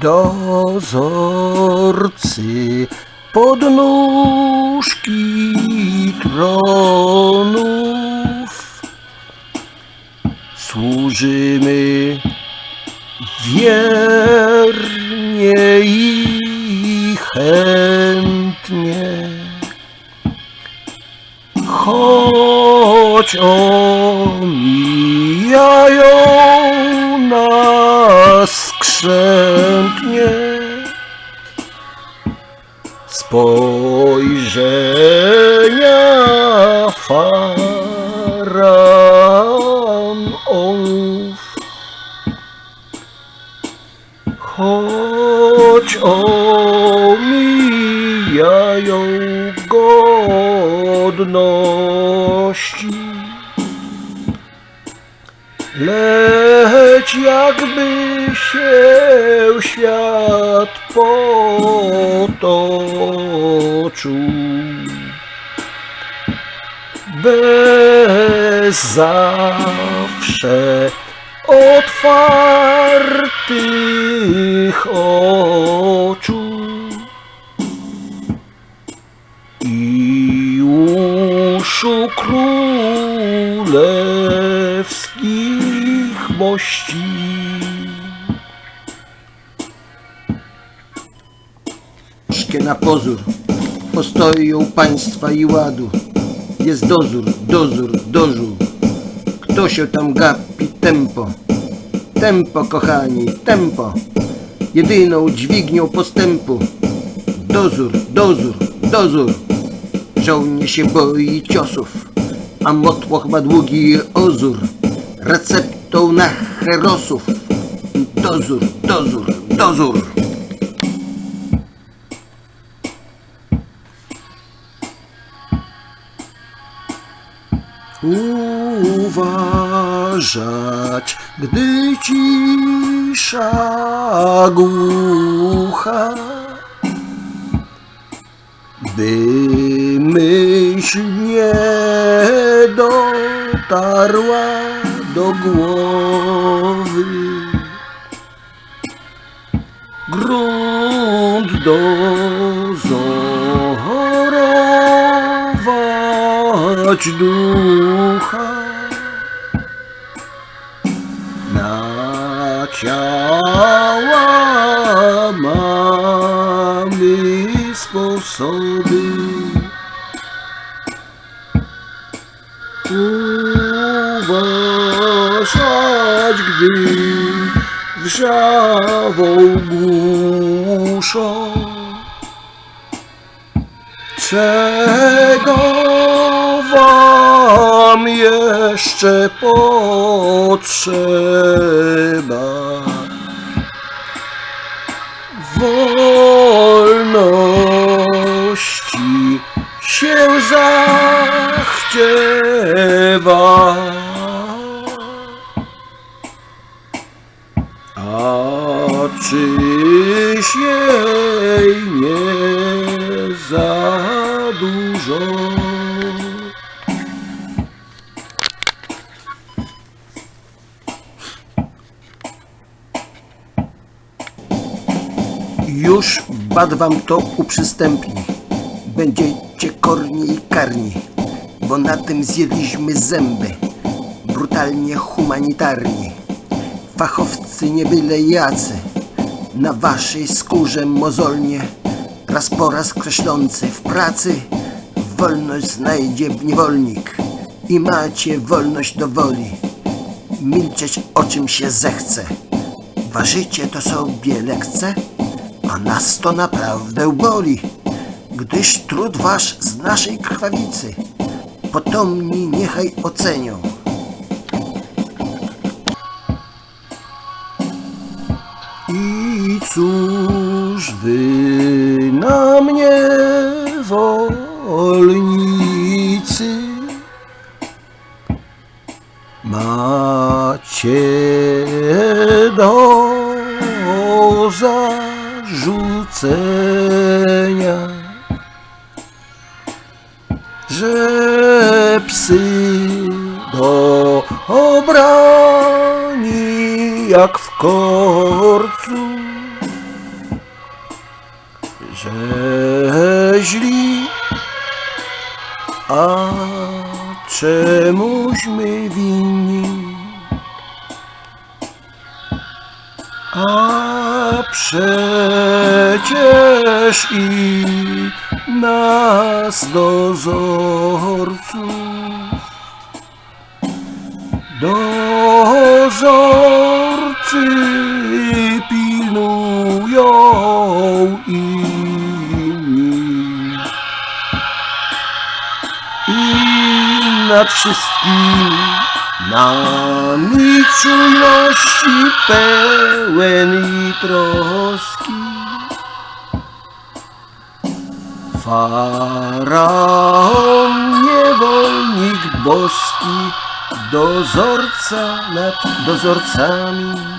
Dozorcy podnóżki tronów służymy wiernie i chętnie. Choć omijają faraonów. Choć omijają godności, lecz jakby się świat potoczył, bez zawsze otwartych oczu i uszu królewskich mości. Na pozór postoją państwa i ładu. Jest dozór, dozór, dożór. Kto się tam gapi tempo? Tempo, kochani, tempo. Jedyną dźwignią postępu. Dozór, dozór, dozór. Żołnierz się boi ciosów, a motłoch ma długi ozór. Receptą na herosów. Dozór, dozór, dozór. Uważać, gdy cisza głucha, by myśl nie dotarła do głowy. Grunt dozorować ducha na ciała mamy sposoby. Uważać, gdy wrzawą głuszą. Czego wam jeszcze potrzeba? Wolności się zachciewa. A czyś jej nie za dużo? Już bad wam to uprzystępni. Będziecie korni i karni, bo na tym zjedliśmy zęby. Brutalnie humanitarni. Fachowcy nie byle jacy, na waszej skórze mozolnie, raz po raz kreślący w pracy, wolność znajdzie niewolnik i macie wolność do woli. Milczeć o czym się zechce, ważycie to sobie lekce, a nas to naprawdę boli, gdyż trud wasz z naszej krwawicy potomni niechaj ocenią. I cóż wy na mnie wolnicy macie do cenia, że psy do obrani jak w korcu, że źli, a czemuśmy winni. A przecież i nas dozorców Dozorcy pilnują inni. I nad wszystkim nami czujności pełen i troski. Faraon, niewolnik boski, dozorca nad dozorcami.